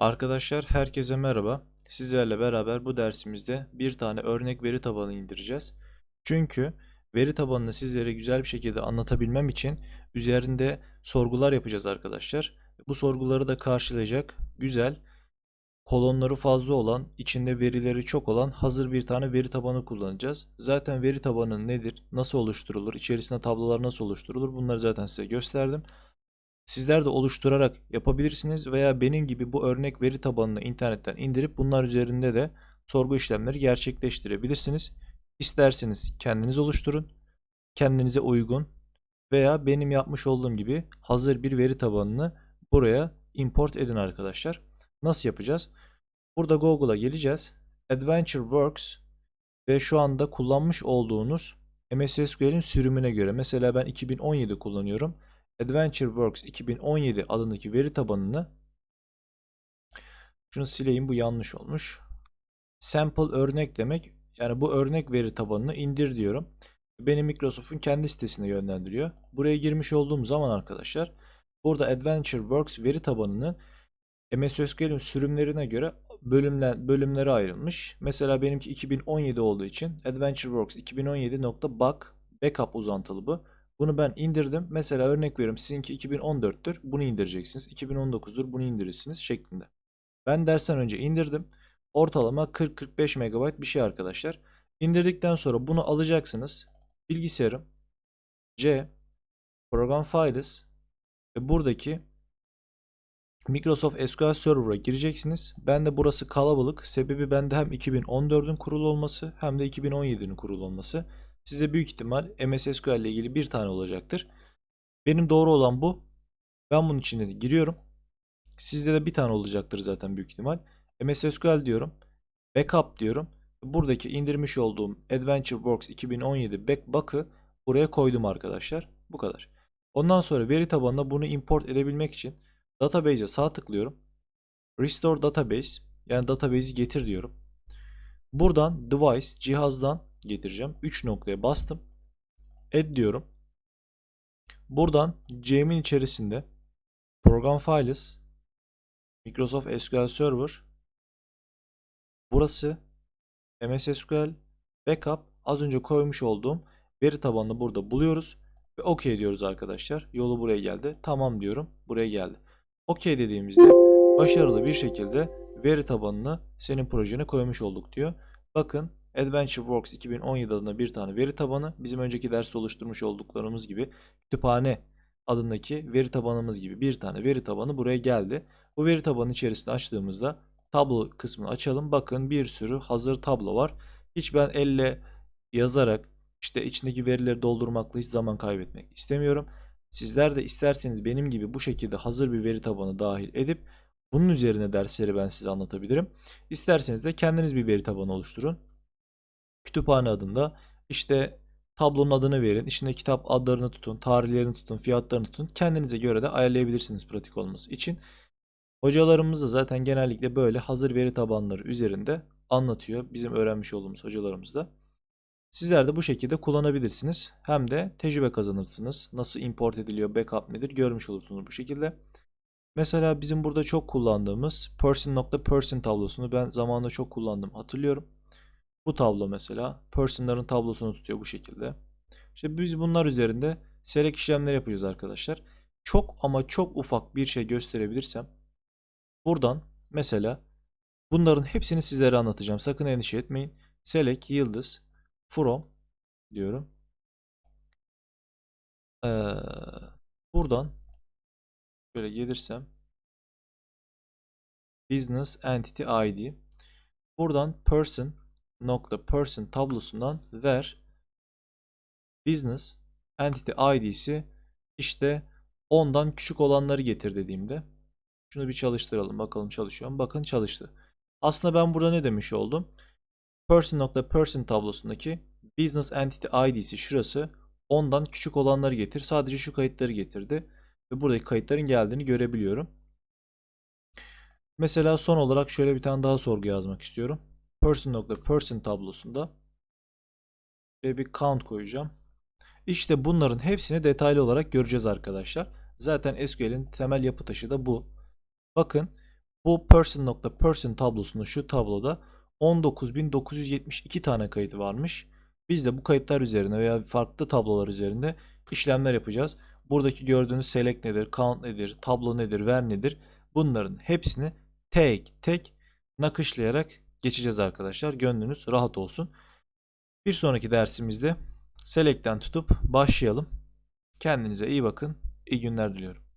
Arkadaşlar herkese merhaba. Sizlerle beraber bu dersimizde bir tane örnek veri tabanı indireceğiz. Çünkü veri tabanını sizlere güzel bir şekilde anlatabilmem için üzerinde sorgular yapacağız arkadaşlar. Bu sorguları da karşılayacak güzel, kolonları fazla olan, içinde verileri çok olan hazır bir tane veri tabanı kullanacağız. Zaten veri tabanı nedir, nasıl oluşturulur, içerisinde tablolar nasıl oluşturulur bunları zaten size gösterdim. Sizler de oluşturarak yapabilirsiniz veya benim gibi bu örnek veri tabanını internetten indirip bunlar üzerinde de sorgu işlemleri gerçekleştirebilirsiniz. İsterseniz kendiniz oluşturun, kendinize uygun veya benim yapmış olduğum gibi hazır bir veri tabanını buraya import edin arkadaşlar. Nasıl yapacağız? Burada Google'a geleceğiz. Adventure Works ve şu anda kullanmış olduğunuz MS SQL'in sürümüne göre mesela ben 2017 kullanıyorum. AdventureWorks 2017 adındaki veri tabanını şunu sileyim bu yanlış olmuş. Sample örnek demek yani bu örnek veri tabanını indir diyorum. Beni Microsoft'un kendi sitesine yönlendiriyor. Buraya girmiş olduğum zaman arkadaşlar burada AdventureWorks veri tabanını MS SQL'in sürümlerine göre bölümler, bölümlere ayrılmış. Mesela benimki 2017 olduğu için AdventureWorks 2017.bug backup uzantılı bu. Bunu ben indirdim. Mesela örnek veriyorum sizinki 2014'tür. Bunu indireceksiniz. 2019'dur. Bunu indirirsiniz şeklinde. Ben dersten önce indirdim. Ortalama 40-45 MB bir şey arkadaşlar. İndirdikten sonra bunu alacaksınız. Bilgisayarım C Program Files ve buradaki Microsoft SQL Server'a gireceksiniz. Ben de burası kalabalık. Sebebi bende hem 2014'ün kurulu olması hem de 2017'nin kurulu olması. Size büyük ihtimal MS SQL ile ilgili bir tane olacaktır. Benim doğru olan bu. Ben bunun içine de giriyorum. Sizde de bir tane olacaktır zaten büyük ihtimal. MS SQL diyorum. Backup diyorum. Buradaki indirmiş olduğum AdventureWorks 2017 backup'ı buraya koydum arkadaşlar. Bu kadar. Ondan sonra veri tabanına bunu import edebilmek için database'e sağ tıklıyorum. Restore database yani database'i getir diyorum. Buradan device cihazdan getireceğim. 3 noktaya bastım. Add diyorum. Buradan CM'in içerisinde Program Files Microsoft SQL Server burası MS SQL Backup az önce koymuş olduğum veri tabanını burada buluyoruz ve OK diyoruz arkadaşlar. Yolu buraya geldi. Tamam diyorum. Buraya geldi. OK dediğimizde başarılı bir şekilde veri tabanını senin projene koymuş olduk diyor. Bakın AdventureWorks 2017 adında bir tane veri tabanı. Bizim önceki derste oluşturmuş olduklarımız gibi kütüphane adındaki veri tabanımız gibi bir tane veri tabanı buraya geldi. Bu veri tabanı içerisinde açtığımızda tablo kısmını açalım. Bakın bir sürü hazır tablo var. Hiç ben elle yazarak işte içindeki verileri doldurmakla hiç zaman kaybetmek istemiyorum. Sizler de isterseniz benim gibi bu şekilde hazır bir veri tabanı dahil edip bunun üzerine dersleri ben size anlatabilirim. İsterseniz de kendiniz bir veri tabanı oluşturun. Kütüphane adında işte tablonun adını verin. İçinde kitap adlarını tutun, tarihlerini tutun, fiyatlarını tutun. Kendinize göre de ayarlayabilirsiniz pratik olması için. Hocalarımız da zaten genellikle böyle hazır veri tabanları üzerinde anlatıyor. Bizim öğrenmiş olduğumuz hocalarımız da. Sizler de bu şekilde kullanabilirsiniz. Hem de tecrübe kazanırsınız. Nasıl import ediliyor, backup nedir görmüş olursunuz bu şekilde. Mesela bizim burada çok kullandığımız person.person tablosunu ben zamanında çok kullandım hatırlıyorum. Bu tablo mesela person'ların tablosunu tutuyor bu şekilde. İşte biz bunlar üzerinde select işlemleri yapacağız arkadaşlar. Çok ama çok ufak bir şey gösterebilirsem buradan mesela bunların hepsini sizlere anlatacağım. Sakın endişe etmeyin. Select yıldız from diyorum. Ee, buradan şöyle gelirsem business entity ID buradan person nokta person tablosundan ver business entity id'si işte ondan küçük olanları getir dediğimde şunu bir çalıştıralım bakalım çalışıyor mu? Bakın çalıştı. Aslında ben burada ne demiş oldum? Person nokta person tablosundaki business entity id'si şurası ondan küçük olanları getir. Sadece şu kayıtları getirdi ve buradaki kayıtların geldiğini görebiliyorum. Mesela son olarak şöyle bir tane daha sorgu yazmak istiyorum person.person tablosunda ve bir count koyacağım. İşte bunların hepsini detaylı olarak göreceğiz arkadaşlar. Zaten SQL'in temel yapı taşı da bu. Bakın Bu person.person tablosunda şu tabloda 19.972 tane kayıt varmış. Biz de bu kayıtlar üzerine veya farklı tablolar üzerinde işlemler yapacağız. Buradaki gördüğünüz select nedir, count nedir, tablo nedir, ver nedir bunların hepsini tek tek nakışlayarak geçeceğiz arkadaşlar. Gönlünüz rahat olsun. Bir sonraki dersimizde select'ten tutup başlayalım. Kendinize iyi bakın. İyi günler diliyorum.